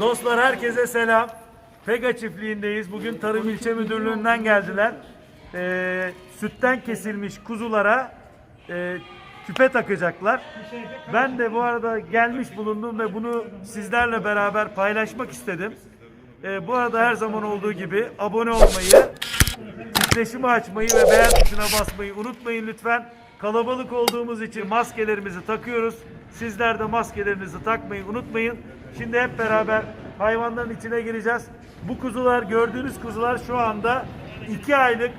Dostlar herkese selam. Pega çiftliğindeyiz. Bugün Tarım İlçe Müdürlüğü'nden geldiler. Ee, sütten kesilmiş kuzulara e, küpe takacaklar. Ben de bu arada gelmiş bulundum ve bunu sizlerle beraber paylaşmak istedim. Ee, bu arada her zaman olduğu gibi abone olmayı, titreşimi açmayı ve beğen tuşuna basmayı unutmayın lütfen. Kalabalık olduğumuz için maskelerimizi takıyoruz. Sizler de maskelerinizi takmayı unutmayın. Şimdi hep beraber hayvanların içine gireceğiz. Bu kuzular gördüğünüz kuzular şu anda 2 aylık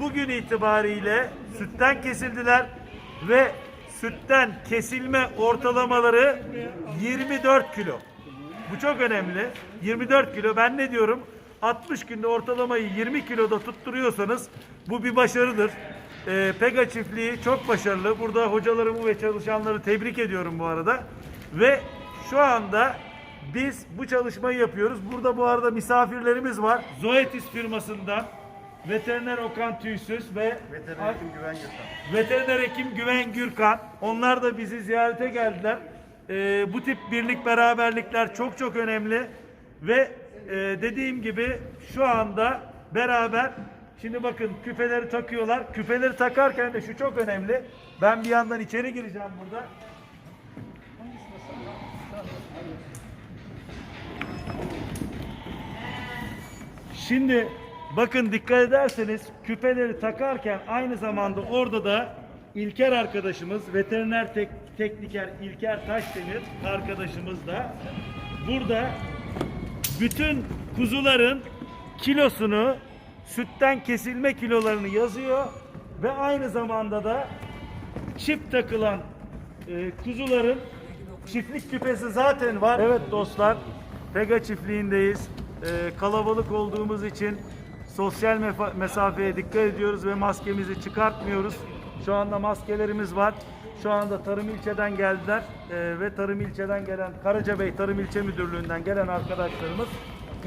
bugün itibariyle sütten kesildiler ve sütten kesilme ortalamaları 24 kilo. Bu çok önemli. 24 kilo. Ben ne diyorum? 60 günde ortalamayı 20 kiloda tutturuyorsanız bu bir başarıdır. Ee, Pega çiftliği çok başarılı. Burada hocalarımı ve çalışanları tebrik ediyorum bu arada. Ve şu anda biz bu çalışmayı yapıyoruz. Burada bu arada misafirlerimiz var. Zoetis firmasından veteriner Okan Tüysüz ve Veteriner hekim Güven Gürkan. Veteriner hekim Güven Gürkan. Onlar da bizi ziyarete geldiler. Ee, bu tip birlik beraberlikler çok çok önemli. Ve e, dediğim gibi şu anda beraber şimdi bakın küpeleri takıyorlar. Küpeleri takarken de şu çok önemli. Ben bir yandan içeri gireceğim burada. Şimdi bakın dikkat ederseniz küpeleri takarken aynı zamanda orada da İlker arkadaşımız, veteriner tek, tekniker İlker Taşdemir arkadaşımız da burada bütün kuzuların kilosunu, sütten kesilme kilolarını yazıyor ve aynı zamanda da çift takılan e, kuzuların çiftlik küpesi zaten var. Evet dostlar, Pega çiftliğindeyiz. E, kalabalık olduğumuz için sosyal mesafeye dikkat ediyoruz ve maskemizi çıkartmıyoruz. Şu anda maskelerimiz var. Şu anda Tarım İlçe'den geldiler E, ve Tarım İlçe'den gelen Karacabey Tarım İlçe Müdürlüğü'nden gelen arkadaşlarımız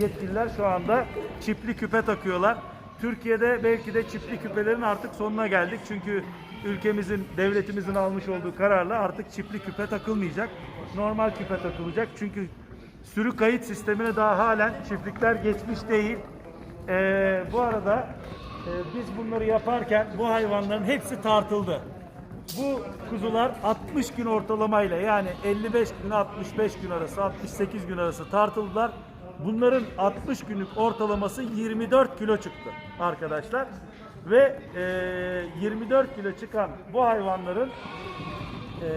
yetkililer şu anda çipli küpe takıyorlar. Türkiye'de belki de çipli küpelerin artık sonuna geldik. Çünkü ülkemizin, devletimizin almış olduğu kararla artık çipli küpe takılmayacak. Normal küpe takılacak. Çünkü sürü kayıt sistemine daha halen çiftlikler geçmiş değil. Ee, bu arada e, biz bunları yaparken bu hayvanların hepsi tartıldı. Bu kuzular 60 gün ortalamayla yani 55 gün 65 gün arası 68 gün arası tartıldılar. Bunların 60 günlük ortalaması 24 kilo çıktı arkadaşlar. Ve e, 24 kilo çıkan bu hayvanların e,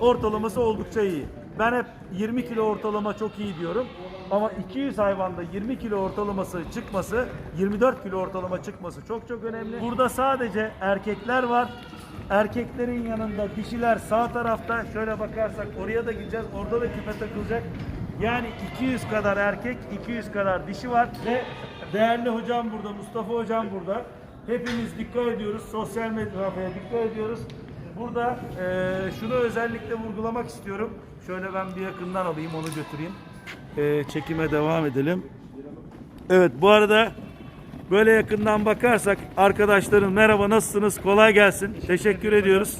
ortalaması oldukça iyi. Ben hep 20 kilo ortalama çok iyi diyorum. Ama 200 hayvanda 20 kilo ortalaması çıkması, 24 kilo ortalama çıkması çok çok önemli. Burada sadece erkekler var. Erkeklerin yanında dişiler sağ tarafta. Şöyle bakarsak oraya da gideceğiz. Orada da küpe takılacak. Yani 200 kadar erkek, 200 kadar dişi var ve değerli hocam burada, Mustafa hocam burada. Hepimiz dikkat ediyoruz. Sosyal medyaya dikkat ediyoruz. Burada eee, şunu özellikle vurgulamak istiyorum. Şöyle ben bir yakından alayım onu götüreyim. Eee, çekime devam edelim. Evet bu arada böyle yakından bakarsak arkadaşlarım merhaba nasılsınız? Kolay gelsin. Teşekkür ediyoruz.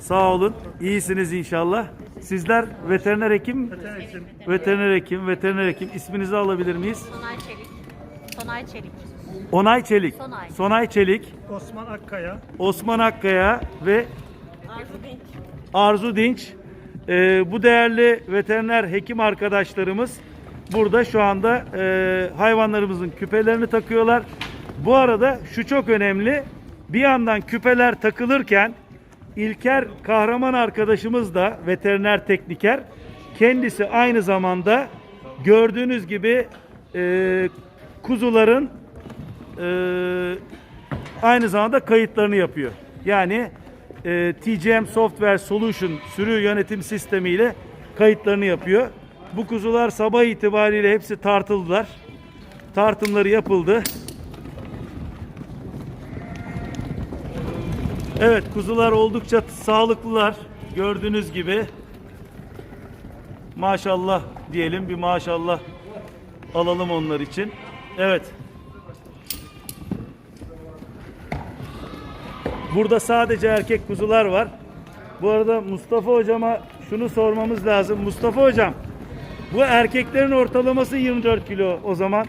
Sağ olun. İyisiniz inşallah. Sizler veteriner hekim, veteriner hekim, veteriner hekim isminizi alabilir miyiz? Sonay Çelik. Sonay Çelik. Onay Çelik. Sonay. Sonay Çelik, Osman Akkaya. Osman Akkaya ve Arzu Dinç. Arzu Dinç. Ee, bu değerli veteriner hekim arkadaşlarımız burada şu anda e, hayvanlarımızın küpelerini takıyorlar. Bu arada şu çok önemli. Bir yandan küpeler takılırken İlker kahraman arkadaşımız da veteriner tekniker. Kendisi aynı zamanda gördüğünüz gibi e, kuzuların aynı zamanda kayıtlarını yapıyor. Yani e, TCM Software Solution sürü yönetim sistemiyle kayıtlarını yapıyor. Bu kuzular sabah itibariyle hepsi tartıldılar. Tartımları yapıldı. Evet kuzular oldukça sağlıklılar. Gördüğünüz gibi. Maşallah diyelim bir maşallah alalım onlar için. Evet. Burada sadece erkek kuzular var. Bu arada Mustafa hocama şunu sormamız lazım. Mustafa hocam, Bu erkeklerin ortalaması 24 kilo o zaman.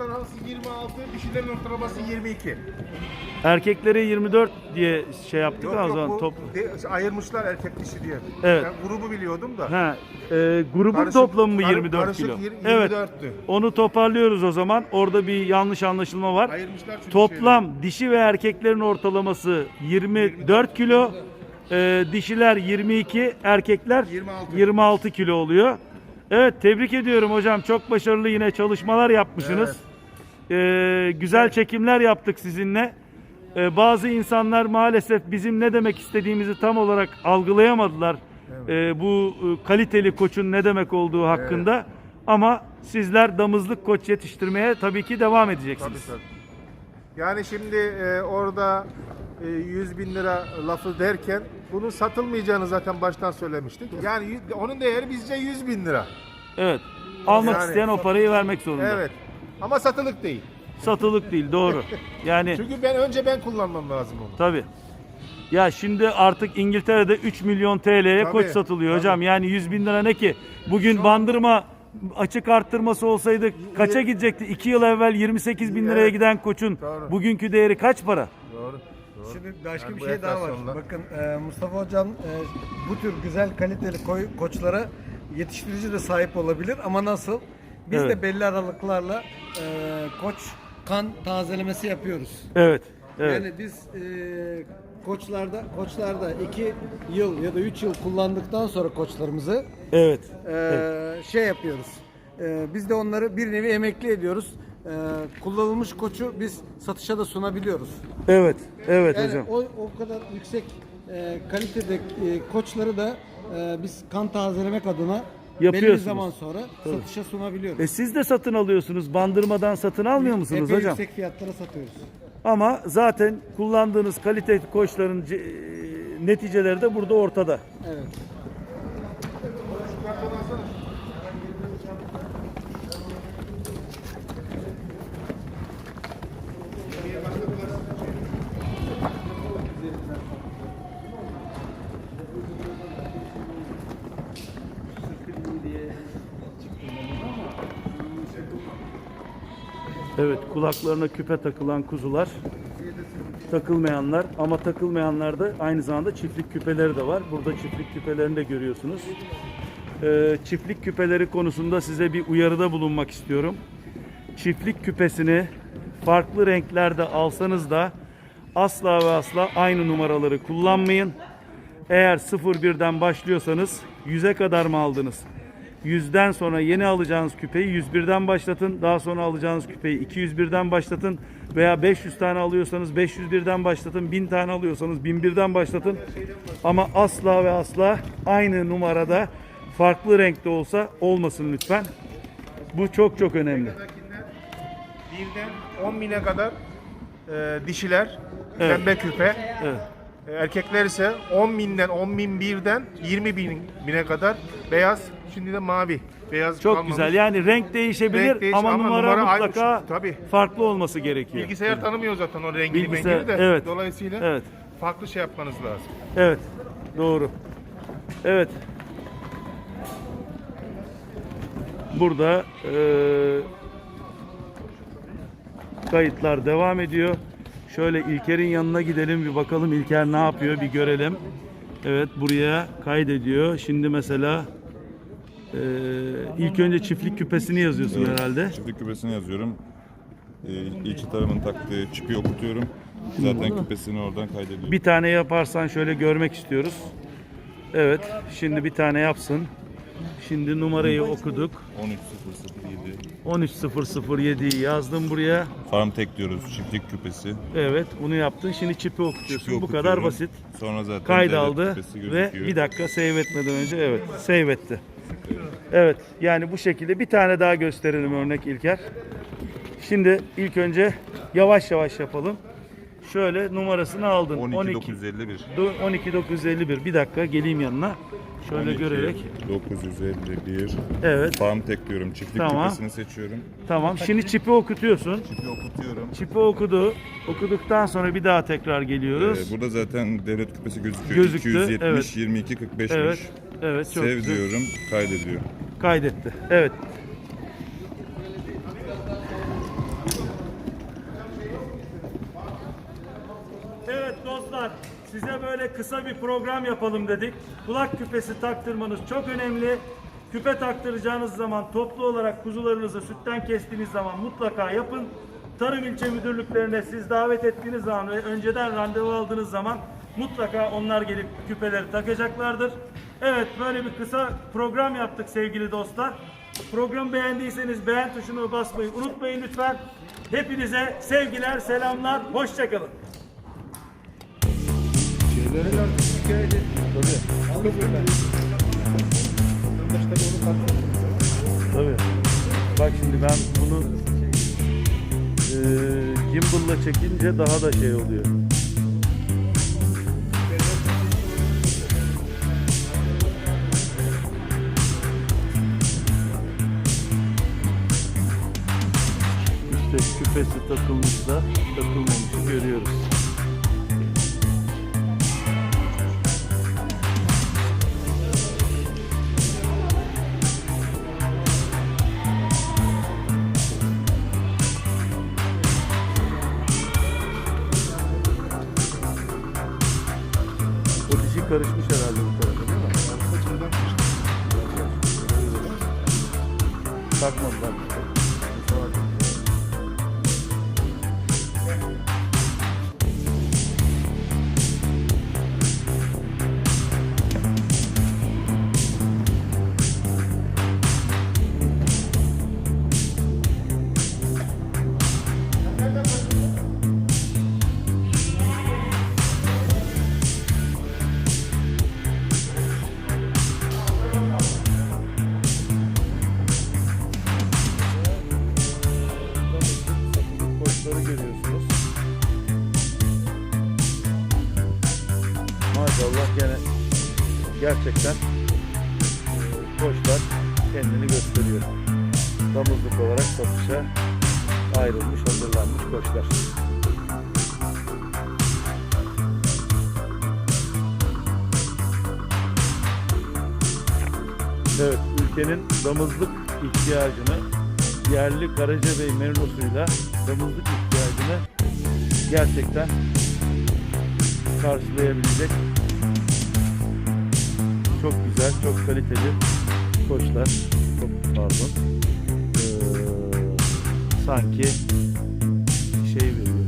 Ortalaması 26, dişilerin ortalaması 22. Erkeklere 24 diye şey yaptık Yok ama o yok zaman bu top. de- ayırmışlar erkek dişi diye. Evet. Ben grubu biliyordum da. Ha, e, grubun Karışık- toplamı mı kar- 24 karışık kilo? yir- Evet. 24'tü. Onu toparlıyoruz o zaman. Orada bir yanlış anlaşılma var. Ayırmışlar çünkü Toplam dişi ve erkeklerin ortalaması 24 kilo. e, dişiler 22, erkekler 26. 26 kilo oluyor. Evet tebrik ediyorum hocam. Çok başarılı yine çalışmalar yapmışsınız. E, güzel çekimler yaptık sizinle. E, bazı insanlar maalesef bizim ne demek istediğimizi tam olarak algılayamadılar. E, bu e, kaliteli koçun ne demek olduğu hakkında. Ama sizler damızlık koç yetiştirmeye tabii ki devam Tabii edeceksiniz. tabii. Yani şimdi e, orada e, 100 bin lira lafı derken bunun satılmayacağını zaten baştan söylemiştik. Yani onun değeri bizce 100 bin lira. Evet. Almak Yani- isteyen o parayı vermek zorunda. Evet. Ama satılık değil. Satılık değil doğru. Yani Çünkü ben önce ben kullanmam lazım onu. tabii. Ya şimdi artık İngiltere'de 3 milyon TL'ye Tabii, koç satılıyor tabii. hocam. Yani 100 bin lira ne ki? Bugün bandırma açık arttırması olsaydı kaça gidecekti? 2 yıl evvel 28 bin liraya Evet. giden koçun Doğru. bugünkü değeri kaç para? Doğru. doğru. Şimdi başka Yani bir bu şey daha var. enflasyonla- Bakın e, Mustafa Hocam e, bu tür güzel kaliteli koy, koçlara yetiştirici de sahip olabilir ama nasıl? Biz Evet. de belli aralıklarla e, koç kan tazelemesi yapıyoruz. Evet. Evet. Yani biz e, koçlarda koçlarda 2 yıl ya da 3 yıl kullandıktan sonra koçlarımızı Evet. e, şey yapıyoruz. E, biz de onları bir nevi emekli ediyoruz. E, kullanılmış koçu biz satışa da sunabiliyoruz. Evet. Evet Yani hocam. o, o kadar yüksek e, kalitede e, koçları da e, biz kan tazelemek adına belli bir Yapıyorsunuz. zaman sonra satışa sunabiliyoruz. E siz de satın alıyorsunuz. Bandırmadan satın almıyor musunuz Epey hocam? yüksek fiyatlara satıyoruz. Ama zaten kullandığınız kalite koçların ce- e, neticeleri de burada ortada. Evet. Evet kulaklarına küpe takılan kuzular. Takılmayanlar ama takılmayanlarda aynı zamanda çiftlik küpeleri de var. Burada çiftlik küpelerini de görüyorsunuz. Ee, çiftlik küpeleri konusunda size bir uyarıda bulunmak istiyorum. Çiftlik küpesini farklı renklerde alsanız da asla ve asla aynı numaraları kullanmayın. Eğer 01'den başlıyorsanız 100'e kadar mı aldınız? 100'den sonra yeni alacağınız küpeyi 101'den başlatın. Daha sonra alacağınız küpeyi 201'den başlatın. Veya 500 tane alıyorsanız 501'den başlatın. 1000 tane alıyorsanız 1001'den başlatın. Ama asla ve asla aynı numarada farklı renkte olsa olmasın lütfen. Bu çok çok önemli. Birden 10 bine kadar e, dişiler Evet. pembe küpe. Evet. E, Erkekler ise 10 binden 10 bin birden 20 bin bine kadar beyaz. Şimdi de mavi. Beyaz Çok kalmamış. güzel. Yani renk değişebilir Renk değiş- ama, ama numara, numara aynı- mutlaka tabii. farklı olması gerekiyor. Bilgisayar tanımıyor zaten o rengini Bilgisayar- mengini de. evet. Dolayısıyla Evet. farklı şey yapmanız lazım. Evet. Doğru. Evet. Burada eee, kayıtlar devam ediyor. Şöyle İlker'in yanına gidelim bir bakalım İlker ne yapıyor bir görelim. Evet buraya kaydediyor. Şimdi mesela eee, ilk önce çiftlik küpesini yazıyorsun herhalde. Çiftlik küpesini yazıyorum. Ee, ilk tarafın taktığı çipi okutuyorum. Zaten küpesini oradan kaydediyorum. Bir tane yaparsan şöyle görmek istiyoruz. Evet. Şimdi bir tane yapsın. Şimdi numarayı okuduk. 13007. 13007'yi yazdım buraya. Farm tek diyoruz çiftlik küpesi. Evet bunu yaptın. Şimdi çipi okutuyorsun. Bu okutuyorum. kadar basit. Sonra zaten devlet aldı küpesi ve gözüküyor. bir dakika save etmeden önce evet save etti. Evet yani bu şekilde bir tane daha gösterelim örnek İlker. Şimdi ilk önce yavaş yavaş yapalım. Şöyle numarasını aldın. 12951. 12951. Bir dakika geleyim yanına. Şöyle 12, görerek. 951. Evet. Farm tek diyorum. Çiftlik Tamam. küpesini seçiyorum. Tamam. Şimdi çipi okutuyorsun. Çipi okutuyorum. Çipi okudu. Okuduktan sonra bir daha tekrar geliyoruz. Ee, burada zaten devlet küpesi gözüküyor. Gözüktü, 270 evet. 22 45'miş. evet. Evet çok Sev güzel. diyorum. Kaydediyor. Kaydetti. Evet dostlar, size böyle kısa bir program yapalım dedik. Kulak küpesi taktırmanız çok önemli. Küpe taktıracağınız zaman toplu olarak kuzularınızı sütten kestiğiniz zaman mutlaka yapın. Tarım ilçe müdürlüklerine siz davet ettiğiniz zaman ve önceden randevu aldığınız zaman mutlaka onlar gelip küpeleri takacaklardır. Evet böyle bir kısa program yaptık sevgili dostlar. Programı beğendiyseniz beğen tuşuna basmayı unutmayın lütfen. Hepinize sevgiler, selamlar, hoşçakalın. Tabii. Bak şimdi ben bunu eee gimbal'la çekince daha da şey oluyor. İşte küpesi takılmış da takılmamışı görüyoruz. Gerçekten koçlar kendini gösteriyor. Damızlık olarak satışa ayrılmış, hazırlanmış koçlar. Evet, ülkenin damızlık ihtiyacını yerli Karacabey merinosuyla damızlık ihtiyacını gerçekten karşılayabilecek çok güzel, çok kaliteli koçlar. Çok pardon. Ee, sanki şey veriyor.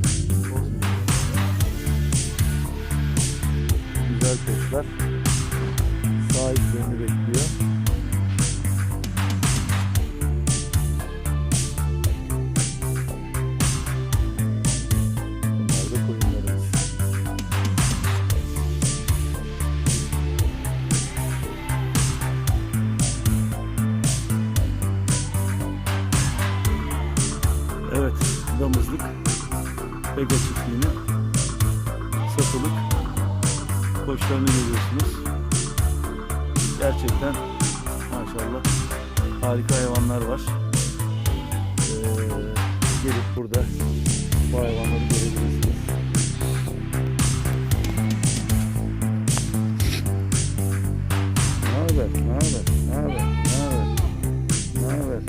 Güzel koçlar. Sahiplerini bekliyor. Ega çiftliğinin satılık koçlarını görüyorsunuz. Gerçekten maşallah harika hayvanlar var. Ee, gelip burada bu hayvanları görebilirsiniz. Ne haber? Ne haber? Ne haber? Ne haber? Ne haber?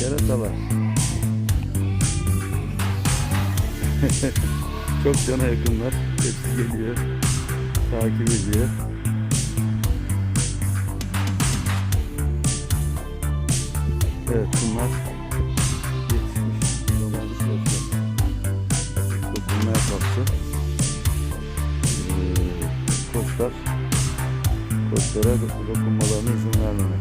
Keratalar. Çok cana yakınlar. Hepsi geliyor. Takip ediyor. Evet bunlar yetişmiş domates koçlar. Dokunmaya kalktı. Ee, koçlar koçlara do- dokunmalarına izin vermemek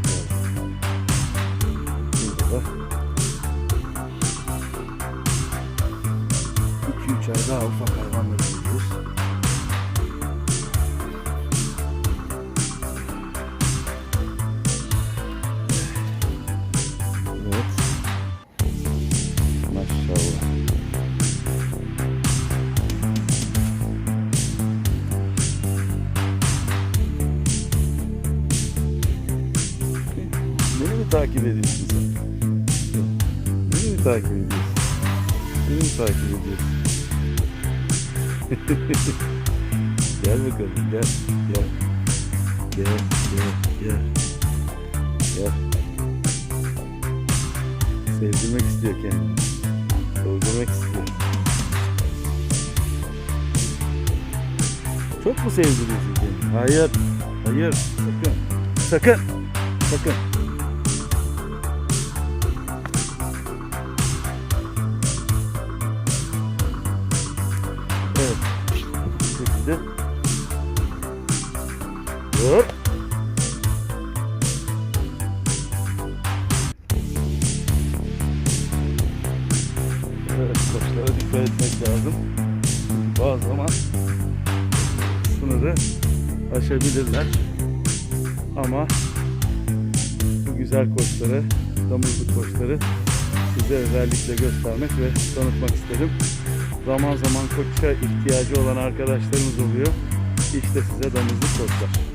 takip ediyorsun sen? Beni mi takip ediyorsun? Beni mi takip ediyorsun? gel bakalım gel gel. Gel gel gel. Gel. Sevdirmek istiyor kendini. Sevdirmek istiyor. Çok mu sevdiriyorsun kendini? Hayır. Hayır. Sakın. Sakın. Sakın. Aşabilirler. Ama bu güzel koçları, damızlık koçları size özellikle göstermek ve tanıtmak istedim. Zaman zaman koça ihtiyacı olan arkadaşlarımız oluyor. İşte size damızlık koçlar.